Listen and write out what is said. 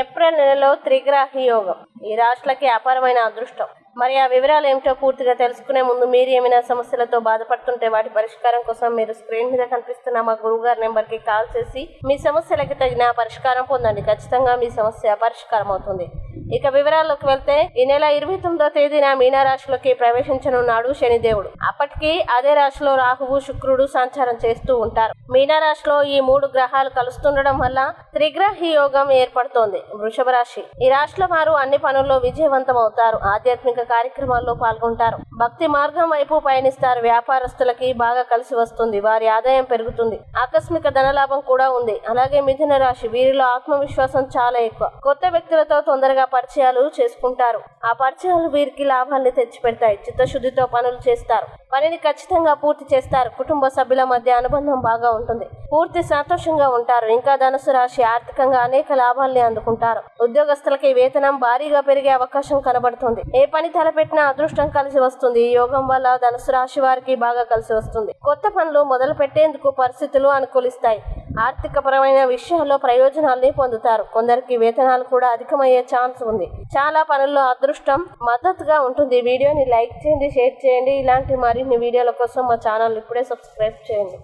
April నెలలో త్రిగ్రాహి యోగం. ఈ రాశులకి అపారమైన అదృష్టం. మరి ఆ వివరాలు ఏమిటో పూర్తిగా తెలుసుకునే ముందు మీరు ఏమైనా సమస్యలతో బాధపడుతుంటే వాటి పరిష్కారం కోసం మీరు స్క్రీన్ మీద కనిపిస్తున్న మా గురువు గారి నెంబర్కి కాల్ చేసి మీ సమస్యలకు తగిన పరిష్కారం పొందండి. ఖచ్చితంగా మీ సమస్య పరిష్కారం అవుతుంది. ఇక వివరాల్లోకి వెళ్తే ఈ నెల ఇరవై తొమ్మిదో తేదీన మీనారాశిలోకి ప్రవేశించనున్నాడు శనిదేవుడు. అప్పటికి అదే రాశిలో రాహువు శుక్రుడు సంచారం చేస్తూ ఉంటారు. మీనారాశిలో ఈ మూడు గ్రహాలు కలుస్తుండడం వల్ల త్రిగ్రహి యోగం ఏర్పడుతోంది. వృషభ రాశి. ఈ రాశిలో వారు అన్ని పనుల్లో విజయవంతం అవుతారు ఆధ్యాత్మిక కార్యక్రమాల్లో పాల్గొంటారు. భక్తి మార్గం వైపు పయనిస్తారు వ్యాపారస్తులకి బాగా కలిసి వస్తుంది. వారి ఆదాయం పెరుగుతుంది. ఆకస్మిక ధనలాభం కూడా ఉంది. అలాగే మిథున రాశి వీరిలో ఆత్మవిశ్వాసం చాలా ఎక్కువ. కొత్త వ్యక్తులతో తొందరగా పరిచయాలు చేసుకుంటారు. ఆ పరిచయాలు వీరికి లాభాల్ని తెచ్చిపెడతాయి. చిత్తశుద్ధితో పనులు చేస్తారు. పనిని ఖచ్చితంగా పూర్తి చేస్తారు. కుటుంబ సభ్యుల మధ్య అనుబంధం బాగా ఉంటుంది. పూర్తి సంతోషంగా ఉంటారు. ఇంకా ధనుసు రాశి ఆర్థికంగా అనేక లాభాల్ని అందుకుంటారు. ఉద్యోగస్తులకి వేతనం భారీగా పెరిగే అవకాశం కనబడుతుంది. ఏ పని తలపెట్టినా అదృష్టం కలిసి వస్తుంది. ఈ యోగం వల్ల ధనుసు రాశి వారికి బాగా కలిసి వస్తుంది. కొత్త పనులు మొదలు పెట్టేందుకు పరిస్థితులు అనుకూలిస్తాయి. ఆర్థిక పరమైన ప్రయోజనాల్ని పొందుతారు. కొందరికి వేతనాలు కూడా అధికమయ్యే ఛాన్స్ ఉంది. చాలా పనుల్లో అదృష్టం మద్దతుగా ఉంటుంది. వీడియోని లైక్ చేయండి షేర్ చేయండి. ఇలాంటి మరిన్ని వీడియోల కోసం మా ఛానల్ ఇప్పుడే సబ్స్క్రైబ్ చేయండి.